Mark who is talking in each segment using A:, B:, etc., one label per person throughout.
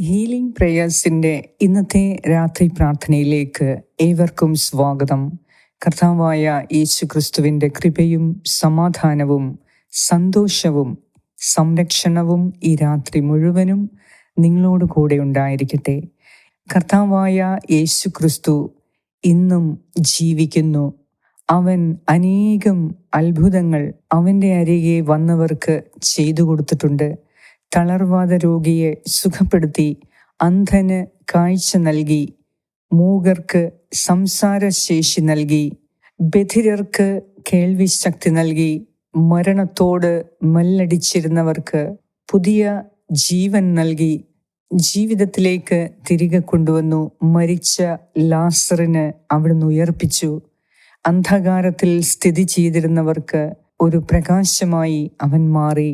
A: Healing പ്രേയേഴ്സിന്റെ ഇന്നത്തെ രാത്രി പ്രാർത്ഥനയിലേക്ക് ഏവർക്കും സ്വാഗതം. കർത്താവായ യേശു ക്രിസ്തുവിന്റെ കൃപയും സമാധാനവും സന്തോഷവും സംരക്ഷണവും ഈ രാത്രി മുഴുവനും നിങ്ങളോട് കൂടെ ഉണ്ടായിരിക്കട്ടെ. കർത്താവായ യേശു ക്രിസ്തു ഇന്നും ജീവിക്കുന്നു. അവൻ അനേകം അത്ഭുതങ്ങൾ അവന്റെ അരികെ വന്നവർക്ക് ചെയ്തു കൊടുത്തിട്ടുണ്ട്. തളർവാദ രോഗിയെ സുഖപ്പെടുത്തി അന്ധന് കാഴ്ച നൽകി മൂകർക്ക് സംസാരശേഷി നൽകി ബധിരർക്ക് കേൾവി ശക്തി നൽകി മരണത്തോട് മല്ലടിച്ചിരുന്നവർക്ക് പുതിയ ജീവൻ നൽകി ജീവിതത്തിലേക്ക് തിരികെ കൊണ്ടുവന്നു മരിച്ച ലാസറിന് അവിടുന്ന് ഉയർപ്പിച്ചു. അന്ധകാരത്തിൽ സ്ഥിതി ചെയ്തിരുന്നവർക്ക് ഒരു പ്രകാശമായി അവൻ മാറി.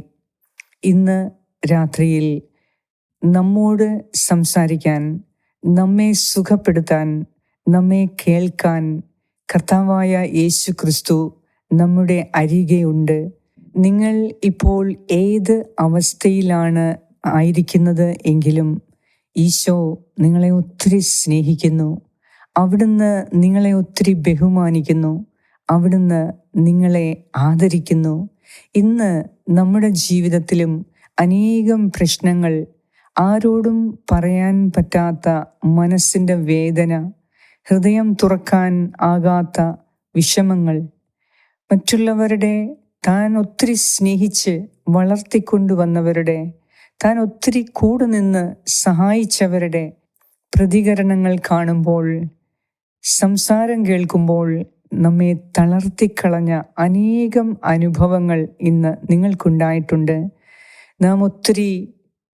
A: ഇന്ന് രാത്രിയിൽ നമ്മോട് സംസാരിക്കാൻ നമ്മെ സുഖപ്പെടുത്താൻ നമ്മെ കേൾക്കാൻ കർത്താവായ യേശു ക്രിസ്തു നമ്മുടെ അരികെയുണ്ട്. നിങ്ങൾ ഇപ്പോൾ ഏത് അവസ്ഥയിലാണ് ആയിരിക്കുന്നത് എങ്കിലും ഈശോ നിങ്ങളെ ഒത്തിരി സ്നേഹിക്കുന്നു. അവിടുന്ന് നിങ്ങളെ ഒത്തിരി ബഹുമാനിക്കുന്നു. അവിടുന്ന് നിങ്ങളെ ആദരിക്കുന്നു. ഇന്ന് നമ്മുടെ ജീവിതത്തിലും അനേകം പ്രശ്നങ്ങൾ ആരോടും പറയാൻ പറ്റാത്ത മനസ്സിന്റെ വേദന ഹൃദയം തുറക്കാൻ ആകാത്ത വിഷമങ്ങൾ മറ്റുള്ളവരുടെ താൻ ഒത്തിരി സ്നേഹിച്ച് വളർത്തിക്കൊണ്ടുവന്നവരുടെ താൻ ഒത്തിരി കൂടെ നിന്ന് സഹായിച്ചവരുടെ പ്രതികരണങ്ങൾ കാണുമ്പോൾ സംസാരം കേൾക്കുമ്പോൾ നമ്മെ തളർത്തിക്കളഞ്ഞ അനേകം അനുഭവങ്ങൾ ഇന്ന് നിങ്ങൾക്കുണ്ടായിട്ടുണ്ട്. നാം ഒത്തിരി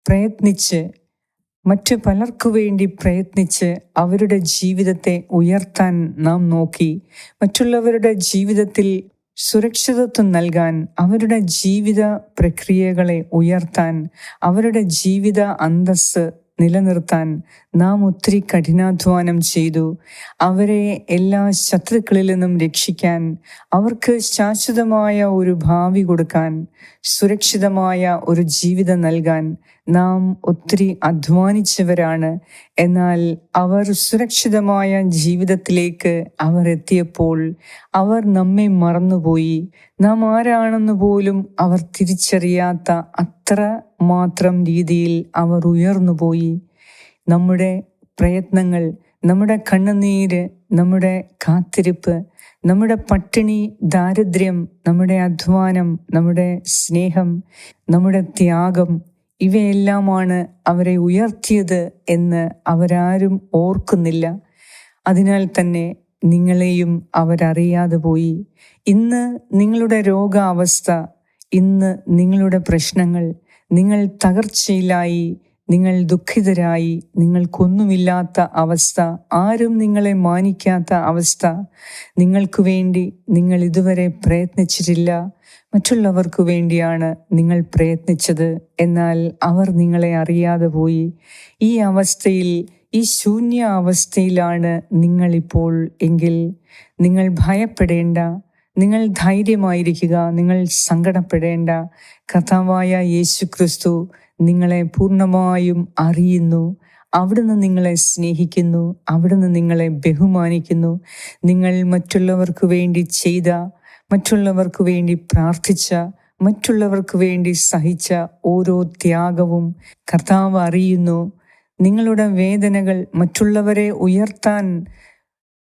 A: പ്രയത്നിച്ച് മറ്റു പലർക്കു വേണ്ടി പ്രയത്നിച്ച് അവരുടെ ജീവിതത്തെ ഉയർത്താൻ നാം നോക്കി മറ്റുള്ളവരുടെ ജീവിതത്തിൽ സുരക്ഷിതത്വം നൽകാൻ അവരുടെ ജീവിത പ്രക്രിയകളെ ഉയർത്താൻ അവരുടെ ജീവിത അന്തസ്സ് നിലനിർത്താൻ നാം ഒത്തിരി കഠിനാധ്വാനം ചെയ്തു. അവരെ എല്ലാ ശത്രുക്കളിൽ നിന്നും രക്ഷിക്കാൻ അവർക്ക് ശാശ്വതമായ ഒരു ഭാവി കൊടുക്കാൻ സുരക്ഷിതമായ ഒരു ജീവിതം നൽകാൻ നാം ഒത്തിരി അധ്വാനിച്ചവരാണ്. എന്നാൽ അവർ സുരക്ഷിതമായ ജീവിതത്തിലേക്ക് അവർ എത്തിയപ്പോൾ അവർ നമ്മെ മറന്നുപോയി. നാം ആരാണെന്ന് പോലും അവർ തിരിച്ചറിയാത്ത അത്ര മാത്രം രീതിയിൽ അവർ ഉയർന്നുപോയി നമ്മുടെ പ്രയത്നങ്ങൾ നമ്മുടെ കണ്ണുനീര് നമ്മുടെ കാത്തിരിപ്പ് നമ്മുടെ പട്ടിണി ദാരിദ്ര്യം നമ്മുടെ അധ്വാനം നമ്മുടെ സ്നേഹം നമ്മുടെ ത്യാഗം ഇവയെല്ലാമാണ് അവരെ ഉയർത്തിയത് എന്ന് അവരാരും ഓർക്കുന്നില്ല. അതിനാൽ തന്നെ നിങ്ങളെയും അവരറിയാതെ പോയി. ഇന്ന് നിങ്ങളുടെ രോഗാവസ്ഥ ഇന്ന് നിങ്ങളുടെ പ്രശ്നങ്ങൾ നിങ്ങൾ തകർച്ചയിലായി നിങ്ങൾ ദുഃഖിതരായി നിങ്ങൾക്കൊന്നുമില്ലാത്ത അവസ്ഥ ആരും നിങ്ങളെ മാനിക്കാത്ത അവസ്ഥ. നിങ്ങൾക്ക് വേണ്ടി നിങ്ങൾ ഇതുവരെ പ്രയത്നിച്ചിട്ടില്ല. മറ്റുള്ളവർക്ക് വേണ്ടിയാണ് നിങ്ങൾ പ്രയത്നിച്ചത്. എന്നാൽ അവർ നിങ്ങളെ അറിയാതെ പോയി. ഈ അവസ്ഥയിൽ ഈ ശൂന്യ അവസ്ഥയിലാണ് നിങ്ങളിപ്പോൾ എങ്കിൽ നിങ്ങൾ ഭയപ്പെടേണ്ട. നിങ്ങൾ ധൈര്യമായിരിക്കുക നിങ്ങൾ സങ്കടപ്പെടേണ്ട. കഥാവായ യേശു ക്രിസ്തു നിങ്ങളെ പൂർണമായും അറിയുന്നു. അവിടുന്ന് നിങ്ങളെ സ്നേഹിക്കുന്നു അവിടുന്ന് നിങ്ങളെ ബഹുമാനിക്കുന്നു. നിങ്ങൾ മറ്റുള്ളവർക്ക് വേണ്ടി ചെയ്ത മറ്റുള്ളവർക്ക് വേണ്ടി പ്രാർത്ഥിച്ച മറ്റുള്ളവർക്ക് വേണ്ടി സഹിച്ച ഓരോ ത്യാഗവും കർത്താവ് അറിയുന്നു. നിങ്ങളുടെ വേദനകൾ മറ്റുള്ളവരെ ഉയർത്താൻ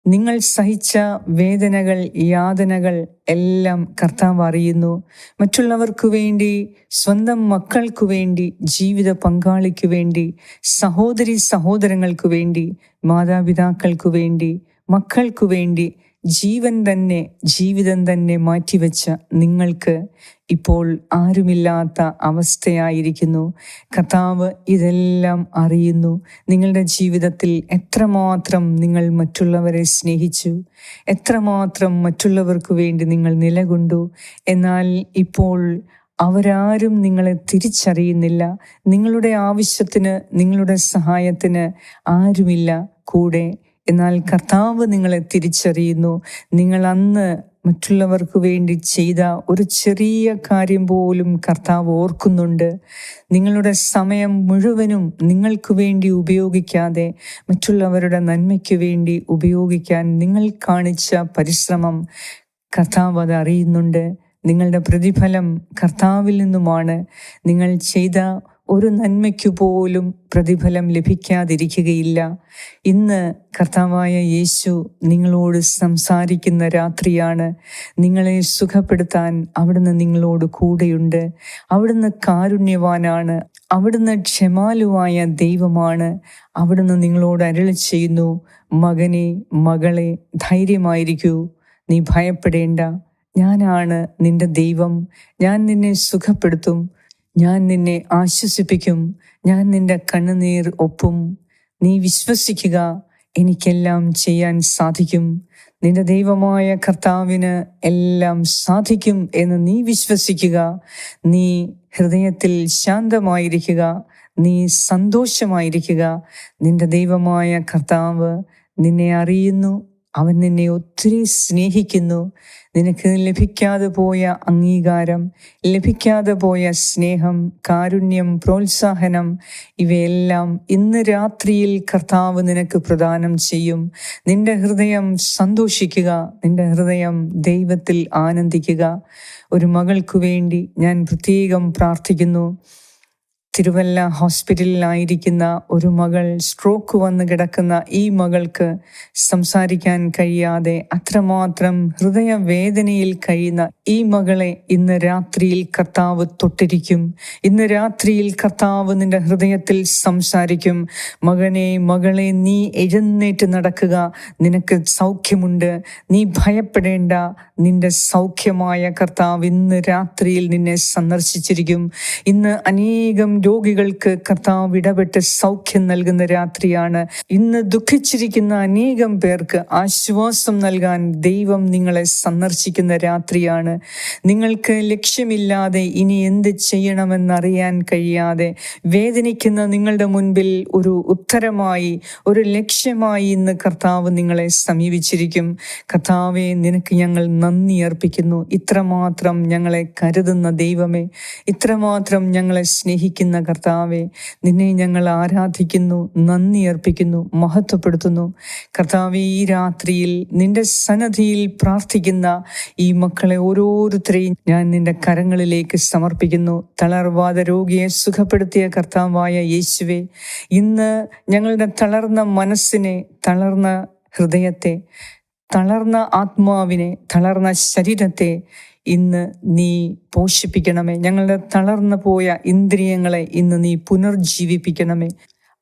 A: നിങ്ങൾ സഹിച്ച വേദനകൾ യാതനകൾ എല്ലാം കർത്താവ് അറിയുന്നു. മറ്റുള്ളവർക്ക് വേണ്ടി സ്വന്തം മക്കൾക്കു വേണ്ടി ജീവിത പങ്കാളിക്ക് വേണ്ടി സഹോദരി സഹോദരങ്ങൾക്ക് വേണ്ടി മാതാപിതാക്കൾക്ക് വേണ്ടി മക്കൾക്കു വേണ്ടി ജീവൻ തന്നെ ജീവിതം തന്നെ മാറ്റിവെച്ച നിങ്ങൾക്ക് ഇപ്പോൾ ആരുമില്ലാത്ത അവസ്ഥയായിരിക്കുന്നു. കർത്താവ് ഇതെല്ലാം അറിയുന്നു. നിങ്ങളുടെ ജീവിതത്തിൽ എത്രമാത്രം നിങ്ങൾ മറ്റുള്ളവരെ സ്നേഹിച്ചു എത്രമാത്രം മറ്റുള്ളവർക്ക് വേണ്ടി നിങ്ങൾ നിലകൊണ്ടു. എന്നാൽ ഇപ്പോൾ അവരാരും നിങ്ങളെ തിരിച്ചറിയുന്നില്ല. നിങ്ങളുടെ ആവശ്യത്തിന് നിങ്ങളുടെ സഹായത്തിന് ആരുമില്ല. കൂടെ എന്നാൽ കർത്താവ് നിങ്ങളെ തിരിച്ചറിയുന്നു. നിങ്ങൾ അന്ന് മറ്റുള്ളവർക്ക് വേണ്ടി ചെയ്ത ഒരു ചെറിയ കാര്യം പോലും കർത്താവ് ഓർക്കുന്നുണ്ട്. നിങ്ങളുടെ സമയം മുഴുവനും നിങ്ങൾക്ക് വേണ്ടി ഉപയോഗിക്കാതെ മറ്റുള്ളവരുടെ നന്മയ്ക്ക് വേണ്ടി ഉപയോഗിക്കാൻ നിങ്ങൾ കാണിച്ച പരിശ്രമം കർത്താവ് അത് അറിയുന്നുണ്ട്. നിങ്ങളുടെ പ്രതിഫലം കർത്താവിൽ നിന്നുമാണ്. നിങ്ങൾ ചെയ്ത ഒരു നന്മയ്ക്കു പോലും പ്രതിഫലം ലഭിക്കാതിരിക്കുകയില്ല. ഇന്ന് കർത്താവായ യേശു നിങ്ങളോട് സംസാരിക്കുന്ന രാത്രിയാണ്. നിങ്ങളെ സുഖപ്പെടുത്താൻ അവിടുന്ന് നിങ്ങളോട് കൂടെയുണ്ട്. അവിടുന്ന് കാരുണ്യവാനാണ്. അവിടുന്ന് ക്ഷമാലുവായ ദൈവമാണ്. അവിടുന്ന് നിങ്ങളോട് അരളി ചെയ്യുന്നു മകനെ മകളെ ധൈര്യമായിരിക്കൂ. നീ ഭയപ്പെടേണ്ട. ഞാനാണ് നിന്റെ ദൈവം. ഞാൻ നിന്നെ സുഖപ്പെടുത്തും. ഞാൻ നിന്നെ ആശ്വസിപ്പിക്കും. ഞാൻ നിന്റെ കണ്ണുനീർ ഒപ്പും. നീ വിശ്വസിക്കുക എനിക്കെല്ലാം ചെയ്യാൻ സാധിക്കും. നിന്റെ ദൈവമായ കർത്താവിന് എല്ലാം സാധിക്കും എന്ന് നീ വിശ്വസിക്കുക. നീ ഹൃദയത്തിൽ ശാന്തമായിരിക്കുക. നീ സന്തോഷമായിരിക്കുക. നിന്റെ ദൈവമായ കർത്താവ് നിന്നെ അറിയുന്നു. അവൻ നിന്നെ ഒത്തിരി സ്നേഹിക്കുന്നു. നിനക്ക് ലഭിക്കാതെ പോയ അംഗീകാരം ലഭിക്കാതെ പോയ സ്നേഹം കാരുണ്യം പ്രോത്സാഹനം ഇവയെല്ലാം ഇന്ന് രാത്രിയിൽ കർത്താവ് നിനക്ക് പ്രദാനം ചെയ്യും. നിന്റെ ഹൃദയം സന്തോഷിക്കുക നിന്റെ ഹൃദയം ദൈവത്തിൽ ആനന്ദിക്കുക. ഒരു മകൾക്കു വേണ്ടി ഞാൻ പ്രത്യേകം പ്രാർത്ഥിക്കുന്നു. തിരുവല്ല ഹോസ്പിറ്റലിലായിരിക്കുന്ന ഒരു മകൾ സ്ട്രോക്ക് വന്ന് കിടക്കുന്ന ഈ മകൾക്ക് സംസാരിക്കാൻ കഴിയാതെ അത്രമാത്രം ഹൃദയവേദനയിൽ കഴിയുന്ന ഈ മകളെ ഇന്ന് രാത്രിയിൽ കർത്താവ് തൊട്ടിരിക്കും. ഇന്ന് രാത്രിയിൽ കർത്താവ് നിന്റെ ഹൃദയത്തിൽ സംസാരിക്കും. മകനെ മകളെ നീ എഴുന്നേറ്റ് നടക്കുക. നിനക്ക് സൗഖ്യമുണ്ട്. നീ ഭയപ്പെടേണ്ട. നിന്റെ സൗഖ്യമായ കർത്താവ് ഇന്ന് രാത്രിയിൽ നിന്നെ സന്ദർശിച്ചിരിക്കും. ഇന്ന് അനേകം രോഗികൾക്ക് കർത്താവ് ഇടപെട്ട് സൗഖ്യം നൽകുന്ന രാത്രിയാണ്. ഇന്ന് ദുഃഖിച്ചിരിക്കുന്ന അനേകം പേർക്ക് ആശ്വാസം നൽകാൻ ദൈവം നിങ്ങളെ സന്ദർശിക്കുന്ന രാത്രിയാണ്. നിങ്ങൾക്ക് ലക്ഷ്യമില്ലാതെ ഇനി എന്ത് ചെയ്യണമെന്നറിയാൻ കഴിയാതെ വേദനിക്കുന്ന നിങ്ങളുടെ മുൻപിൽ ഒരു ഉത്തരമായി ഒരു ലക്ഷ്യമായി ഇന്ന് കർത്താവ് നിങ്ങളെ സമീപിച്ചിരിക്കും. കർത്താവെ നിനക്ക് ഞങ്ങൾ നന്ദി അർപ്പിക്കുന്നു. ഇത്രമാത്രം ഞങ്ങളെ കരുതുന്ന ദൈവമേ ഇത്രമാത്രം ഞങ്ങളെ സ്നേഹിക്കുന്ന കർത്താവെ നിന്നെ ഞങ്ങൾ ആരാധിക്കുന്നു നന്ദി അർപ്പിക്കുന്നു മഹത്വപ്പെടുത്തുന്നു. കർത്താവെ ഈ രാത്രിയിൽ നിന്റെ സന്നദ്ധിയിൽ പ്രാർത്ഥിക്കുന്ന ഈ മക്കളെ ഓരോരുത്തരെയും ഞാൻ നിന്റെ കരങ്ങളിലേക്ക് സമർപ്പിക്കുന്നു. തളർവാദ രോഗിയെ സുഖപ്പെടുത്തിയ കർത്താവായ യേശുവെ ഇന്ന് ഞങ്ങളുടെ തളർന്ന മനസ്സിനെ തളർന്ന ഹൃദയത്തെ തളർന്ന ആത്മാവിനെ തളർന്ന ശരീരത്തെ ഇന്ന് നീ പോഷിപ്പിക്കണമേ. ഞങ്ങളുടെ തളർന്നു പോയ ഇന്ദ്രിയങ്ങളെ ഇന്ന് നീ പുനർജീവിപ്പിക്കണമേ.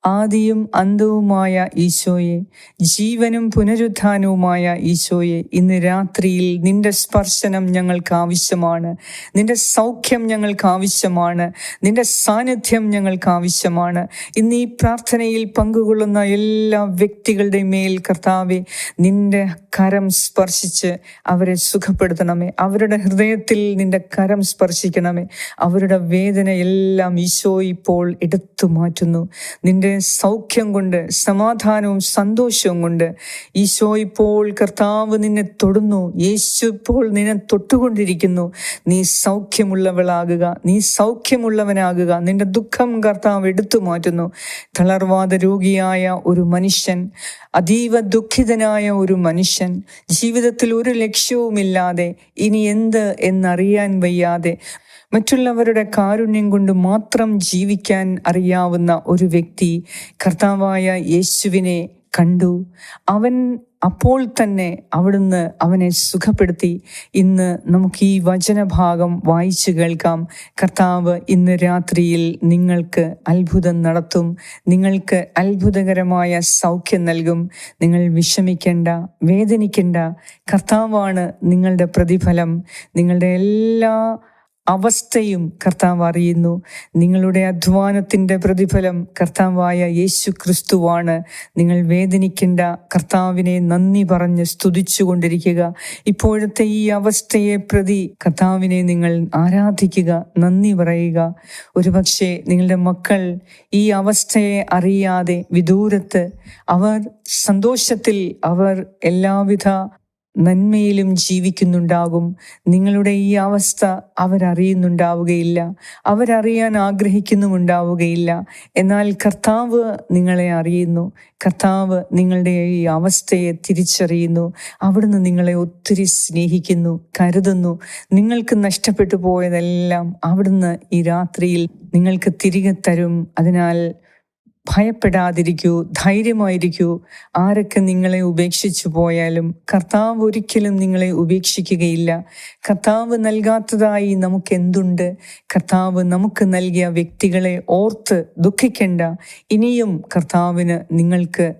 A: ആദിയും അന്തവുമായ ഈശോയെ ജീവനും പുനരുത്ഥാനവുമായ ഈശോയെ ഇന്ന് രാത്രിയിൽ നിന്റെ സ്പർശനം ഞങ്ങൾക്ക് ആവശ്യമാണ്. നിന്റെ സൗഖ്യം ഞങ്ങൾക്ക് ആവശ്യമാണ്. നിന്റെ സാന്നിധ്യം ഞങ്ങൾക്ക് ആവശ്യമാണ്. ഇന്ന് ഈ പ്രാർത്ഥനയിൽ പങ്കുകൊള്ളുന്ന എല്ലാ വ്യക്തികളുടെ മേൽ കർത്താവെ നിന്റെ കരം സ്പർശിച്ച് അവരെ സുഖപ്പെടുത്തണമേ. അവരുടെ ഹൃദയത്തിൽ നിന്റെ കരം സ്പർശിക്കണമേ. അവരുടെ വേദനയെല്ലാം ഈശോ ഇപ്പോൾ എടുത്തു മാറ്റുന്നു. നിന്റെ സൗഖ്യം കൊണ്ട് സമാധാനവും സന്തോഷവും കൊണ്ട് ഈശോ ഇപ്പോൾ കർത്താവ് നിന്നെ തൊടുന്നു. യേശു ഇപ്പോൾ നിന്നെ തൊട്ടുകൊണ്ടിരിക്കുന്നു. നീ സൗഖ്യമുള്ളവളാകുക നീ സൗഖ്യമുള്ളവനാകുക. നിന്റെ ദുഃഖം കർത്താവ് എടുത്തു മാറ്റുന്നു. തളർവാദ രോഗിയായ ഒരു മനുഷ്യൻ അതീവ ദുഃഖിതനായ ഒരു മനുഷ്യൻ ജീവിതത്തിൽ ഒരു ലക്ഷ്യവുമില്ലാതെ ഇനി എന്ത് എന്നറിയാൻ വയ്യാതെ മറ്റുള്ളവരുടെ കാരുണ്യം കൊണ്ട് മാത്രം ജീവിക്കാൻ അറിയാവുന്ന ഒരു വ്യക്തി കർത്താവായ യേശുവിനെ കണ്ടു. അവൻ അപ്പോൾ തന്നെ അവിടുന്ന് അവനെ സുഖപ്പെടുത്തി. ഇന്ന് നമുക്ക് ഈ വചനഭാഗം വായിച്ചു കേൾക്കാം. കർത്താവ് ഇന്ന് രാത്രിയിൽ നിങ്ങൾക്ക് അത്ഭുതം നടത്തും. നിങ്ങൾക്ക് അത്ഭുതകരമായ സൗഖ്യം നൽകും. നിങ്ങൾ വിഷമിക്കേണ്ട വേദനിക്കേണ്ട. കർത്താവാണ് നിങ്ങളുടെ പ്രതിഫലം. നിങ്ങളുടെ എല്ലാ അവസ്ഥയും കർത്താവ് അറിയുന്നു. നിങ്ങളുടെ അധ്വാനത്തിന്റെ പ്രതിഫലം കർത്താവായ യേശു ക്രിസ്തുവാണ് നിങ്ങൾ വേദനിക്കേണ്ട കർത്താവിനെ നന്ദി പറഞ്ഞ് സ്തുതിച്ചു കൊണ്ടിരിക്കുക. ഇപ്പോഴത്തെ ഈ അവസ്ഥയെ പ്രതി കർത്താവിനെ നിങ്ങൾ ആരാധിക്കുക നന്ദി പറയുക. ഒരുപക്ഷെ നിങ്ങളുടെ മക്കൾ ഈ അവസ്ഥയെ അറിയാതെ വിദൂരത്ത് അവർ സന്തോഷത്തിൽ അവർ എല്ലാവിധ നന്മയിലും ജീവിക്കുന്നുണ്ടാകും. നിങ്ങളുടെ ഈ അവസ്ഥ അവരറിയുന്നുണ്ടാവുകയില്ല. അവരറിയാൻ ആഗ്രഹിക്കുന്നുമുണ്ടാവുകയില്ല. എന്നാൽ കർത്താവ് നിങ്ങളെ അറിയുന്നു. കർത്താവ് നിങ്ങളുടെ ഈ അവസ്ഥയെ തിരിച്ചറിയുന്നു. അവിടുന്ന് നിങ്ങളെ ഒത്തിരി സ്നേഹിക്കുന്നു കരുതുന്നു. നിങ്ങൾക്ക് നഷ്ടപ്പെട്ടു പോയതെല്ലാം അവിടുന്ന് ഈ രാത്രിയിൽ നിങ്ങൾക്ക് തിരികെ തരും. അതിനാൽ ഭയപ്പെടാതിരിക്കൂ ധൈര്യമായിരിക്കൂ. ആരൊക്കെ നിങ്ങളെ ഉപേക്ഷിച്ചു പോയാലും കർത്താവ് ഒരിക്കലും നിങ്ങളെ ഉപേക്ഷിക്കുകയില്ല. കർത്താവ് നൽകാത്തതായി നമുക്ക് എന്തുണ്ട് കർത്താവ് നമുക്ക് നൽകിയ വ്യക്തികളെ ഓർത്ത് ദുഃഖിക്കേണ്ട. ഇനിയും കർത്താവിന് നിങ്ങൾക്ക്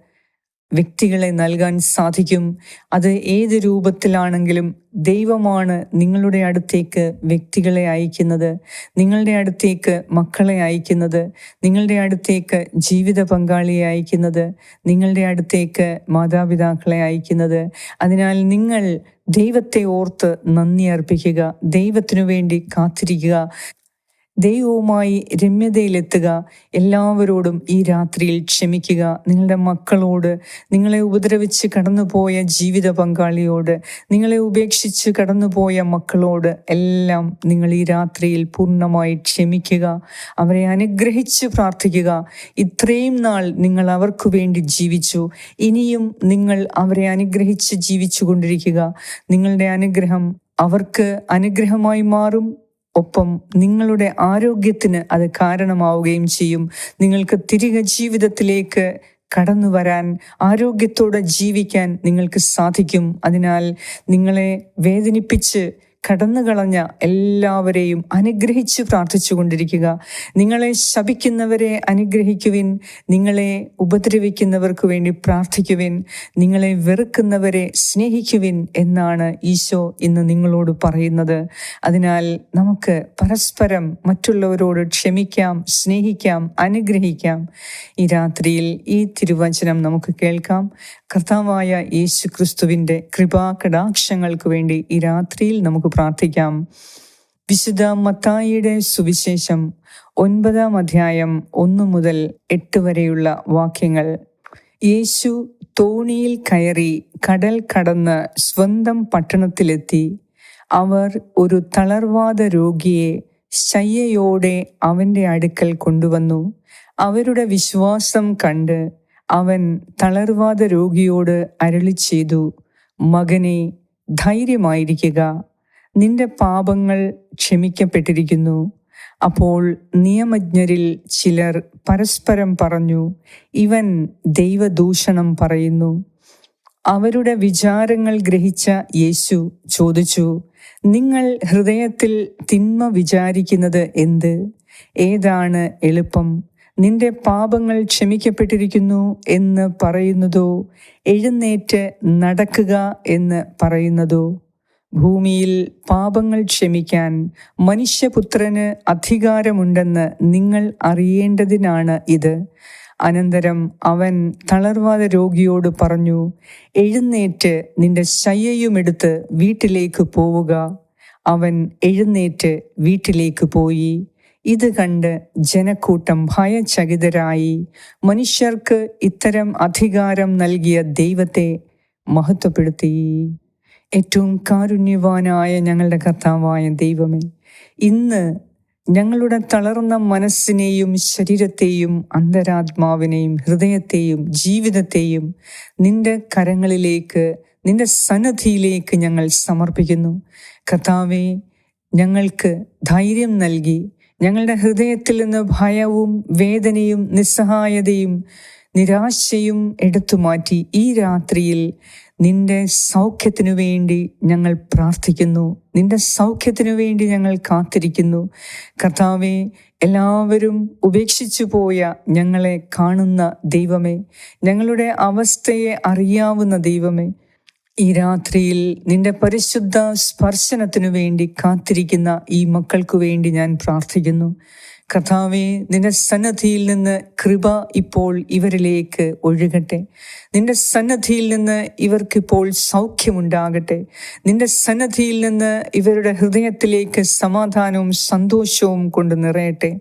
A: വ്യക്തികളെ നൽകാൻ സാധിക്കും. അത് ഏത് രൂപത്തിലാണെങ്കിലും ദൈവമാണ് നിങ്ങളുടെ അടുത്തേക്ക് വ്യക്തികളെ അയക്കുന്നത്. നിങ്ങളുടെ അടുത്തേക്ക് മക്കളെ അയക്കുന്നത്. നിങ്ങളുടെ അടുത്തേക്ക് ജീവിത പങ്കാളിയെ അയക്കുന്നത്. നിങ്ങളുടെ അടുത്തേക്ക് മാതാപിതാക്കളെ അയക്കുന്നത്. അതിനാൽ നിങ്ങൾ ദൈവത്തെ ഓർത്ത് നന്ദി അർപ്പിക്കുക. ദൈവത്തിനു വേണ്ടി കാത്തിരിക്കുക. ദൈവവുമായി രമ്യതയിലെത്തുക. എല്ലാവരോടും ഈ രാത്രിയിൽ ക്ഷമിക്കുക. നിങ്ങളുടെ മക്കളോട് നിങ്ങളെ ഉപദ്രവിച്ച് കടന്നുപോയ ജീവിത പങ്കാളിയോട് നിങ്ങളെ ഉപേക്ഷിച്ച് കടന്നുപോയ മക്കളോട് എല്ലാം നിങ്ങൾ ഈ രാത്രിയിൽ പൂർണമായി ക്ഷമിക്കുക. അവരെ അനുഗ്രഹിച്ച് പ്രാർത്ഥിക്കുക. ഇത്രയും നാൾ നിങ്ങൾ അവർക്ക് വേണ്ടി ജീവിച്ചു. ഇനിയും നിങ്ങൾ അവരെ അനുഗ്രഹിച്ച് ജീവിച്ചു കൊണ്ടിരിക്കുക നിങ്ങളുടെ അനുഗ്രഹം അവർക്ക് അനുഗ്രഹമായി മാറും. ഒപ്പം നിങ്ങളുടെ ആരോഗ്യത്തിന് അത് കാരണമാവുകയും ചെയ്യും. നിങ്ങൾക്ക് തിരികെ ജീവിതത്തിലേക്ക് കടന്നു വരാൻ ആരോഗ്യത്തോടെ ജീവിക്കാൻ നിങ്ങൾക്ക് സാധിക്കും. അതിനാൽ നിങ്ങളെ വേദനിപ്പിച്ച് കടന്നു കളഞ്ഞ എല്ലാവരെയും അനുഗ്രഹിച്ചു പ്രാർത്ഥിച്ചുകൊണ്ടിരിക്കുക. നിങ്ങളെ ശപിക്കുന്നവരെ അനുഗ്രഹിക്കുവിൻ. നിങ്ങളെ ഉപദ്രവിക്കുന്നവർക്ക് വേണ്ടി പ്രാർത്ഥിക്കുവിൻ. നിങ്ങളെ വെറുക്കുന്നവരെ സ്നേഹിക്കുവിൻ എന്നാണ് ഈശോ ഇന്ന് നിങ്ങളോട് പറയുന്നത്. അതിനാൽ നമുക്ക് പരസ്പരം മറ്റുള്ളവരോട് ക്ഷമിക്കാം സ്നേഹിക്കാം അനുഗ്രഹിക്കാം. ഈ രാത്രിയിൽ ഈ തിരുവചനം നമുക്ക് കേൾക്കാം. കർത്താവായ യേശു ക്രിസ്തുവിന്റെ കൃപാകടാക്ഷങ്ങൾക്ക് വേണ്ടി ഈ രാത്രിയിൽ നമുക്ക് പ്രാർത്ഥിക്കാം. വിശുദ്ധ മത്തായിയുടെ സുവിശേഷം ഒൻപതാം അധ്യായം ഒന്നു മുതൽ എട്ട് വരെയുള്ള വാക്യങ്ങൾ. യേശു തോണിയിൽ കയറി കടൽ കടന്ന് സ്വന്തം പട്ടണത്തിലെത്തി. അവർ ഒരു തളർവാദ രോഗിയെ ശയ്യയോടെ അവന്റെ അടുക്കൽ കൊണ്ടുവന്നു. അവരുടെ വിശ്വാസം കണ്ട് അവൻ തളർവാദ രോഗിയോട് അരളി ചെയ്തു മകനെ ധൈര്യമായിരിക്കുക. നിന്റെ പാപങ്ങൾ ക്ഷമിക്കപ്പെട്ടിരിക്കുന്നു. അപ്പോൾ നിയമജ്ഞരിൽ ചിലർ പരസ്പരം പറഞ്ഞു ഇവൻ ദൈവദൂഷണം പറയുന്നു. അവരുടെ വിചാരങ്ങൾ ഗ്രഹിച്ച യേശു ചോദിച്ചു നിങ്ങൾ ഹൃദയത്തിൽ തിന്മ വിചാരിക്കുന്നത് എന്ത്? ഏതാണ് എളുപ്പം? നിന്റെ പാപങ്ങൾ ക്ഷമിക്കപ്പെട്ടിരിക്കുന്നു എന്ന് പറയുന്നതോ? എഴുന്നേറ്റ് നടക്കുക എന്ന് പറയുന്നതോ? ഭൂമിയിൽ പാപങ്ങൾ ക്ഷമിക്കാൻ മനുഷ്യപുത്രന് അധികാരമുണ്ടെന്ന് നിങ്ങൾ അറിയേണ്ടതിനാണ് ഇത്. അനന്തരം അവൻ തളർവാദ രോഗിയോട് പറഞ്ഞു എഴുന്നേറ്റ് നിന്റെ ശയ്യയുമെടുത്ത് വീട്ടിലേക്ക് പോവുക. അവൻ എഴുന്നേറ്റ് വീട്ടിലേക്ക് പോയി. ഇത് കണ്ട് ജനക്കൂട്ടം ഭയചകിതരായി. മനുഷ്യർക്ക് ഇത്തരം അധികാരം നൽകിയ ദൈവത്തെ മഹത്വപ്പെടുത്തി. ഏറ്റവും കാരുണ്യവാനായ ഞങ്ങളുടെ കർത്താവായ ദൈവമേ ഇന്ന് ഞങ്ങളുടെ തളർന്ന മനസ്സിനെയും ശരീരത്തെയും അന്തരാത്മാവിനെയും ഹൃദയത്തെയും ജീവിതത്തെയും നിന്റെ കരങ്ങളിലേക്ക് നിന്റെ സന്നദ്ധിയിലേക്ക് ഞങ്ങൾ സമർപ്പിക്കുന്നു. കർത്താവെ ഞങ്ങൾക്ക് ധൈര്യം നൽകി ഞങ്ങളുടെ ഹൃദയത്തിൽ നിന്ന് ഭയവും വേദനയും നിസ്സഹായതയും നിരാശയും എടുത്തു മാറ്റി ഈ രാത്രിയിൽ നിന്റെ സൗഖ്യത്തിനു വേണ്ടി ഞങ്ങൾ പ്രാർത്ഥിക്കുന്നു. നിന്റെ സൗഖ്യത്തിനു വേണ്ടി ഞങ്ങൾ കാത്തിരിക്കുന്നു. കർത്താവെ എല്ലാവരും ഉപേക്ഷിച്ചു പോയ ഞങ്ങളെ കാണുന്ന ദൈവമേ ഞങ്ങളുടെ അവസ്ഥയെ അറിയാവുന്ന ദൈവമേ ഈ രാത്രിയിൽ നിന്റെ പരിശുദ്ധ സ്പർശനത്തിനു വേണ്ടി കാത്തിരിക്കുന്ന ഈ മക്കൾക്കു വേണ്ടി ഞാൻ പ്രാർത്ഥിക്കുന്നു. കഥാവെ നിന്റെ സന്നദ്ധിയിൽ നിന്ന് കൃപ ഇപ്പോൾ ഇവരിലേക്ക് ഒഴുകട്ടെ. നിന്റെ സന്നദ്ധിയിൽ നിന്ന് ഇവർക്കിപ്പോൾ സൗഖ്യമുണ്ടാകട്ടെ. നിന്റെ സന്നദ്ധിയിൽ നിന്ന് ഇവരുടെ ഹൃദയത്തിലേക്ക് സമാധാനവും സന്തോഷവും കൊണ്ട് നിറയട്ടെ.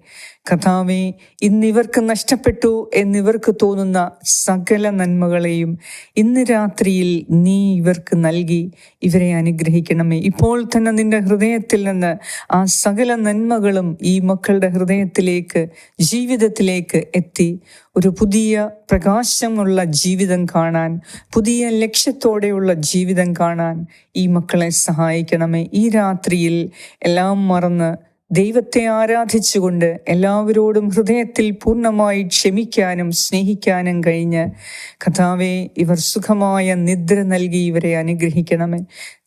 A: കഥാവെ ഇന്നിവർക്ക് നഷ്ടപ്പെട്ടു എന്നിവർക്ക് തോന്നുന്ന സകല നന്മകളെയും ഇന്ന് രാത്രിയിൽ നീ ഇവർക്ക് നൽകി. ഇവരെ അനുഗ്രഹിക്കണമേ. ഇപ്പോൾ തന്നെ നിന്റെ ഹൃദയത്തിൽ നിന്ന് ആ സകല നന്മകളും ഈ മക്കളുടെ ഹൃദയത്തിലേക്ക് ജീവിതത്തിലേക്ക് എത്തി. ഒരു പുതിയ പ്രകാശമുള്ള ജീവിതം കാണാൻ പുതിയ ലക്ഷ്യത്തോടെയുള്ള ജീവിതം കാണാൻ ഈ മക്കളെ സഹായിക്കണമേ. ഈ രാത്രിയിൽ എല്ലാം മറന്ന് ദൈവത്തെ ആരാധിച്ചുകൊണ്ട് എല്ലാവരോടും ഹൃദയത്തിൽ പൂർണമായി ക്ഷമിക്കാനും സ്നേഹിക്കാനും കഴിഞ്ഞ് കഥാവെ ഇവർ സുഖമായ നിദ്ര നൽകി ഇവരെ അനുഗ്രഹിക്കണമേ.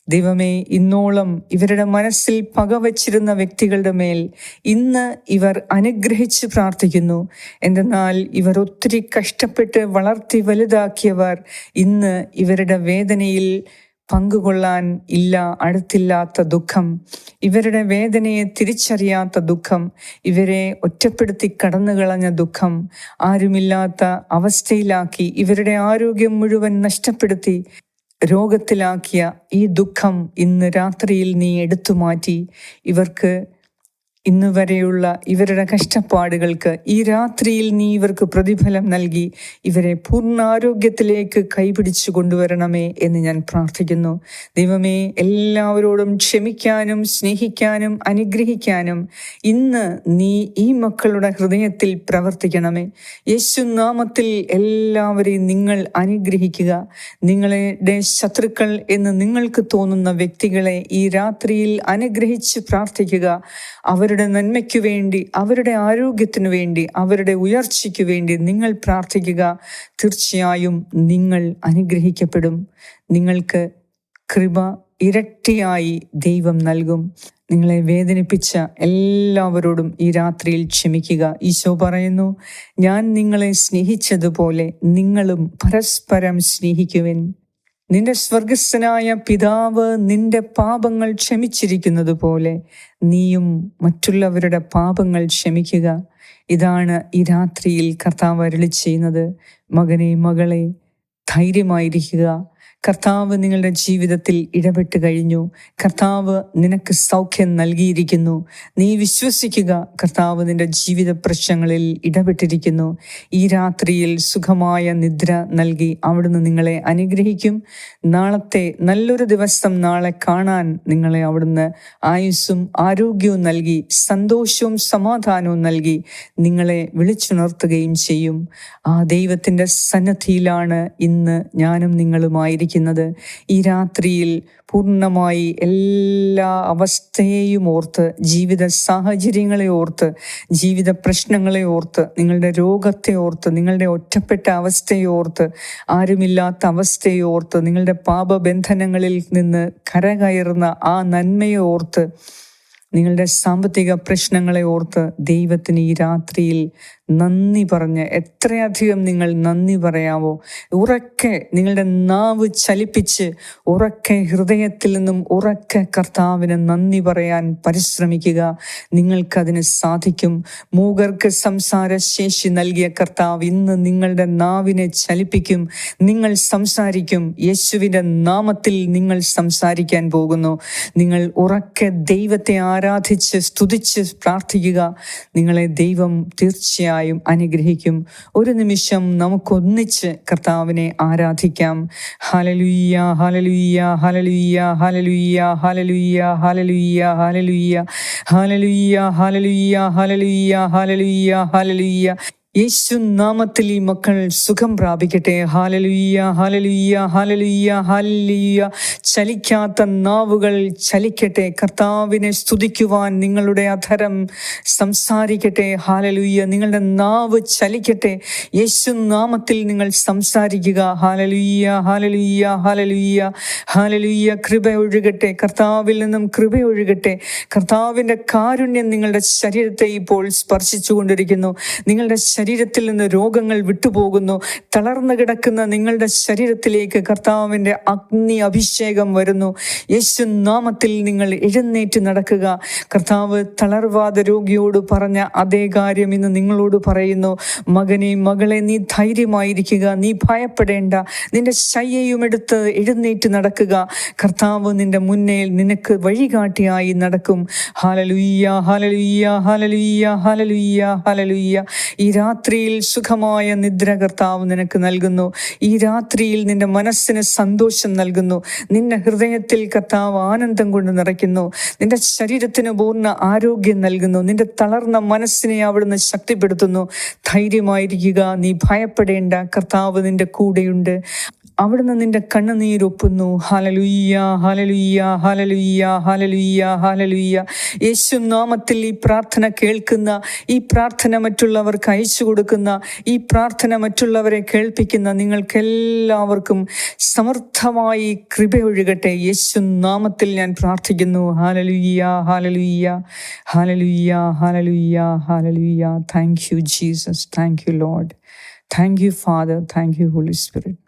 A: ദൈവമേ ഇന്നോളം ഇവരുടെ മനസ്സിൽ പകവച്ചിരുന്ന വ്യക്തികളുടെ മേൽ ഇന്ന് ഇവർ അനുഗ്രഹിച്ച് പ്രാർത്ഥിക്കുന്നു. എന്തെന്നാൽ ഇവർ ഒത്തിരി കഷ്ടപ്പെട്ട് വളർത്തി വലുതാക്കിയവർ ഇന്ന് ഇവരുടെ വേദനയിൽ പങ്കുകൊള്ളാൻ ഇല്ല അടുത്തില്ലാത്ത ദുഃഖം. ഇവരുടെ വേദനയെ തിരിച്ചറിയാത്ത ദുഃഖം. ഇവരെ ഒറ്റപ്പെടുത്തി കടന്നുകളഞ്ഞ ദുഃഖം. ആരുമില്ലാത്ത അവസ്ഥയിലാക്കി ഇവരുടെ ആരോഗ്യം മുഴുവൻ നഷ്ടപ്പെടുത്തി രോഗത്തിലാക്കിയ ഈ ദുഃഖം ഇന്ന് രാത്രിയിൽ നീ എടുത്തു മാറ്റി. ഇവർക്ക് ഇന്ന് വരെയുള്ള ഇവരുടെ കഷ്ടപ്പാടുകൾക്ക് ഈ രാത്രിയിൽ നീ ഇവർക്ക് പ്രതിഫലം നൽകി ഇവരെ പൂർണാരോഗ്യത്തിലേക്ക് കൈപിടിച്ചു കൊണ്ടുവരണമേ എന്ന് ഞാൻ പ്രാർത്ഥിക്കുന്നു. ദൈവമേ എല്ലാവരോടും ക്ഷമിക്കാനും സ്നേഹിക്കാനും അനുഗ്രഹിക്കാനും ഇന്ന് നീ ഈ മക്കളുടെ ഹൃദയത്തിൽ പ്രവർത്തിക്കണമേ. യേശു നാമത്തിൽ എല്ലാവരെയും നിങ്ങൾ അനുഗ്രഹിക്കുക. നിങ്ങളുടെ ശത്രുക്കൾ എന്ന് നിങ്ങൾക്ക് തോന്നുന്ന വ്യക്തികളെ ഈ രാത്രിയിൽ അനുഗ്രഹിച്ച് പ്രാർത്ഥിക്കുക. അവരുടെ നന്മയ്ക്കു വേണ്ടി അവരുടെ ആരോഗ്യത്തിനു വേണ്ടി അവരുടെ ഉയർച്ചയ്ക്കു വേണ്ടി നിങ്ങൾ പ്രാർത്ഥിക്കുക. തീർച്ചയായും നിങ്ങൾ അനുഗ്രഹിക്കപ്പെടും. നിങ്ങൾക്ക് കൃപ ഇരട്ടിയായി ദൈവം നൽകും. നിങ്ങളെ വേദനിപ്പിച്ച എല്ലാവരോടും ഈ രാത്രിയിൽ ക്ഷമിക്കുക. ഈശോ പറയുന്നു ഞാൻ നിങ്ങളെ സ്നേഹിച്ചതുപോലെ നിങ്ങളും പരസ്പരം സ്നേഹിക്കുവിൻ. നിന്റെ സ്വർഗസ്ഥനായ പിതാവ് നിന്റെ പാപങ്ങൾ ക്ഷമിച്ചിരിക്കുന്നത് പോലെ നീയും മറ്റുള്ളവരുടെ പാപങ്ങൾ ക്ഷമിക്കുക. ഇതാണ് ഈ രാത്രിയിൽ കർത്താവ് അരുളി ചെയ്യുന്നത്. മകനെ മകളെ ധൈര്യമായിരിക്കുക. കർത്താവ് നിങ്ങളുടെ ജീവിതത്തിൽ ഇടപെട്ട് കഴിഞ്ഞു. കർത്താവ് നിനക്ക് സൗഖ്യം നൽകിയിരിക്കുന്നു. നീ വിശ്വസിക്കുക കർത്താവ് നിന്റെ ജീവിത പ്രശ്നങ്ങളിൽ ഇടപെട്ടിരിക്കുന്നു. ഈ രാത്രിയിൽ സുഖമായ നിദ്ര നൽകി അവിടുന്ന് നിങ്ങളെ അനുഗ്രഹിക്കും. നാളത്തെ നല്ലൊരു ദിവസം നാളെ കാണാൻ നിങ്ങളെ അവിടുന്ന് ആയുസ്സും ആരോഗ്യവും നൽകി സന്തോഷവും സമാധാനവും നൽകി നിങ്ങളെ വിളിച്ചുണർത്തുകയും ചെയ്യും. ആ ദൈവത്തിന്റെ സന്നദ്ധിയിലാണ് ഇന്ന് ഞാനും നിങ്ങളുമായിരിക്കുന്നത് ഈ രാത്രിയിൽ പൂർണമായി എല്ലാ അവസ്ഥയെയും ഓർത്ത് ജീവിത സാഹചര്യങ്ങളെ ഓർത്ത് ജീവിത പ്രശ്നങ്ങളെ ഓർത്ത് നിങ്ങളുടെ രോഗത്തെ ഓർത്ത് നിങ്ങളുടെ ഒറ്റപ്പെട്ട അവസ്ഥയെ ഓർത്ത് ആരുമില്ലാത്ത അവസ്ഥയെ ഓർത്ത് നിങ്ങളുടെ പാപബന്ധനങ്ങളിൽ നിന്ന് കരകയറുന്ന ആ നന്മയെ ഓർത്ത് നിങ്ങളുടെ സാമ്പത്തിക പ്രശ്നങ്ങളെ ഓർത്ത് ദൈവത്തിന് ഈ രാത്രിയിൽ നന്ദി പറഞ്ഞ് എത്രയധികം നിങ്ങൾ നന്ദി പറയാവോ. ഉറക്കെ നിങ്ങളുടെ നാവ് ചലിപ്പിച്ച് ഉറക്കെ ഹൃദയത്തിൽ നിന്നും ഉറക്കെ കർത്താവിന് നന്ദി പറയാൻ പരിശ്രമിക്കുക. നിങ്ങൾക്കതിന് സാധിക്കും. മൂകർക്ക് സംസാര ശേഷി നൽകിയ കർത്താവ് ഇന്ന് നിങ്ങളുടെ നാവിനെ ചലിപ്പിക്കും. നിങ്ങൾ സംസാരിക്കും. യേശുവിന്റെ നാമത്തിൽ നിങ്ങൾ സംസാരിക്കാൻ പോകുന്നു. നിങ്ങൾ ഉറക്കെ ദൈവത്തെ ആരാധിച്ച് സ്തുതിച്ച് പ്രാർത്ഥിക്കുക. നിങ്ങളെ ദൈവം തീർച്ചയായും അനുഗ്രഹിക്കും ഒരു നിമിഷം നമുക്കൊന്നിച്ച് കർത്താവിനെ ആരാധിക്കാം ഹലലുയ്യ ഹലലുയ്യ ഹലലുയ്യ ഹലലുയ്യ ഹലലുയ്യ ഹലലുയ്യ ഹലലുയ്യ ഹലലുയ്യ ഹലലുയ്യ ഹലലുയ്യ ഹലലുയ്യ ഹലലുയ്യ യേശു നാമത്തിൽ ഈ മക്കൾ സുഖം പ്രാപിക്കട്ടെ. ഹാലലുയ്യ ഹാലലുയ്യ ഹാലലുയ്യ ഹാലലുയ്യ ചലിക്കാത്ത നാവുകൾ ചലിക്കട്ടെ. കർത്താവിനെ സ്തുതിക്കുവാൻ നിങ്ങളുടെ അധരം സംസാരിക്കട്ടെ. ഹാലലുയ്യ നിങ്ങളുടെ നാവ് ചലിക്കട്ടെ. യേശു നാമത്തിൽ നിങ്ങൾ സംസാരിക്കുക. ഹാലലുയ്യ ഹാലലുയ്യ ഹാലലുയ്യ ഹാലലുയ്യ കൃപ ഒഴുകട്ടെ. കർത്താവിൽ നിന്നും കൃപ ഒഴുകട്ടെ. കർത്താവിന്റെ കാരുണ്യം നിങ്ങളുടെ ശരീരത്തെ ഇപ്പോൾ സ്പർശിച്ചു കൊണ്ടിരിക്കുന്നു നിങ്ങളുടെ ശരീരത്തിൽ നിന്ന് രോഗങ്ങൾ വിട്ടുപോകുന്നു. തളർന്നു കിടക്കുന്ന നിങ്ങളുടെ ശരീരത്തിലേക്ക് കർത്താവിന്റെ അഗ്നി അഭിഷേകം വരുന്നു. യേശു നാമത്തിൽ നിങ്ങൾ എഴുന്നേറ്റ് നടക്കുക. കർത്താവ് തളർവാദ രോഗിയോട് പറഞ്ഞ അതേ കാര്യം ഇന്ന് നിങ്ങളോട് പറയുന്നു. മകനെ മകളെ നീ ധൈര്യമായിരിക്കുക. നീ ഭയപ്പെടേണ്ട. നിന്റെ ശയ്യയും എടുത്ത് എഴുന്നേറ്റ് നടക്കുക. കർത്താവ് നിന്റെ മുന്നേ നിനക്ക് വഴികാട്ടിയായി നടക്കും. ഹാലലുയ്യ ഹാലലുയ്യ ഹാലലുയ്യ ഹാലലുയ്യ ഹാലലുയ്യ ഈ രാത്രിയിൽ സുഖമായ നിദ്ര കർത്താവ് നിനക്ക് നൽകുന്നു. ഈ രാത്രിയിൽ നിന്റെ മനസ്സിന് സന്തോഷം നൽകുന്നു. നിന്റെ ഹൃദയത്തിൽ കർത്താവ് ആനന്ദം കൊണ്ട് നിറയ്ക്കുന്നു. നിന്റെ ശരീരത്തിന് പൂർണ ആരോഗ്യം നൽകുന്നു. നിന്റെ തളർന്ന മനസ്സിനെ അവിടുന്ന് ശക്തിപ്പെടുത്തുന്നു. ധൈര്യമായിരിക്കുക. നീ ഭയപ്പെടേണ്ട. കർത്താവ് നിന്റെ കൂടെയുണ്ട്. അവിടുന്ന് നിന്റെ കണ്ണുനീരൊപ്പുന്നു ഹലലുയ്യ ഹലലുയ്യ ഹലലുയ്യ ഹലലുയ്യ ഹലലുയ്യ യേശു നാമത്തിൽ ഈ പ്രാർത്ഥന കേൾക്കുന്ന ഈ പ്രാർത്ഥന മറ്റുള്ളവർക്ക് അയച്ചു കൊടുക്കുന്ന ഈ പ്രാർത്ഥന മറ്റുള്ളവരെ കേൾപ്പിക്കുന്ന നിങ്ങൾക്കെല്ലാവർക്കും സമർത്ഥമായി കൃപ ഒഴുകട്ടെ. യേശു നാമത്തിൽ ഞാൻ പ്രാർത്ഥിക്കുന്നു. ഹാലലുയ്യ hallelujah hallelujah hallelujah hallelujah thank you Jesus thank you Lord thank you father thank you holy spirit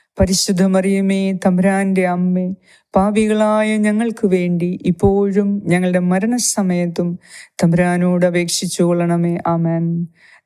A: പരിശുദ്ധ മറിയമേ തമ്പുരാന്റെ അമ്മേ പാപികളായ ഞങ്ങൾക്ക് വേണ്ടി ഇപ്പോഴും ഞങ്ങളുടെ മരണസമയത്തും തമ്പുരാനോട് അപേക്ഷിച്ചു കൊള്ളണമേ ആമേൻ.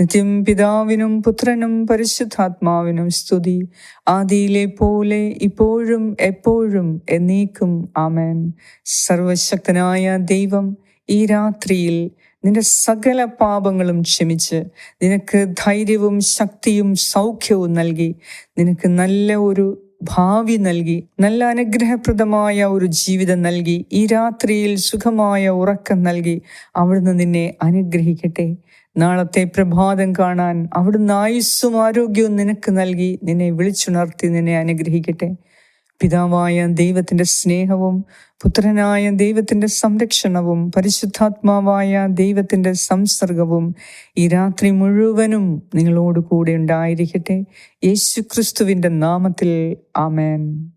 A: നിത്യം പിതാവിനും പുത്രനും പരിശുദ്ധാത്മാവിനും സ്തുതി. ആദിയിലെ പോലെ ഇപ്പോഴും എപ്പോഴും എന്നേക്കും ആമേൻ. സർവശക്തനായ ദൈവം ഈ രാത്രിയിൽ നിന്റെ സകല പാപങ്ങളും ക്ഷമിച്ച് നിനക്ക് ധൈര്യവും ശക്തിയും സൗഖ്യവും നൽകി. നിനക്ക് നല്ല ഒരു ഭാവി നൽകി. നല്ല അനുഗ്രഹപ്രദമായ ഒരു ജീവിതം നൽകി. ഈ രാത്രിയിൽ സുഖമായ ഉറക്കം നൽകി. അവിടുന്ന് നിന്നെ അനുഗ്രഹിക്കട്ടെ. നാളത്തെ പ്രഭാതം കാണാൻ അവിടുന്ന് ആയുസ്സും ആരോഗ്യവും നിനക്ക് നൽകി നിന്നെ വിളിച്ചുണർത്തി നിന്നെ അനുഗ്രഹിക്കട്ടെ. പിതാവായ ദൈവത്തിന്റെ സ്നേഹവും പുത്രനായ ദൈവത്തിന്റെ സംരക്ഷണവും പരിശുദ്ധാത്മാവായ ദൈവത്തിന്റെ സംസർഗവും ഈ രാത്രി മുഴുവനും നിങ്ങളോട് കൂടെ ഉണ്ടായിരിക്കട്ടെ. യേശുക്രിസ്തുവിന്റെ നാമത്തിൽ ആമേൻ.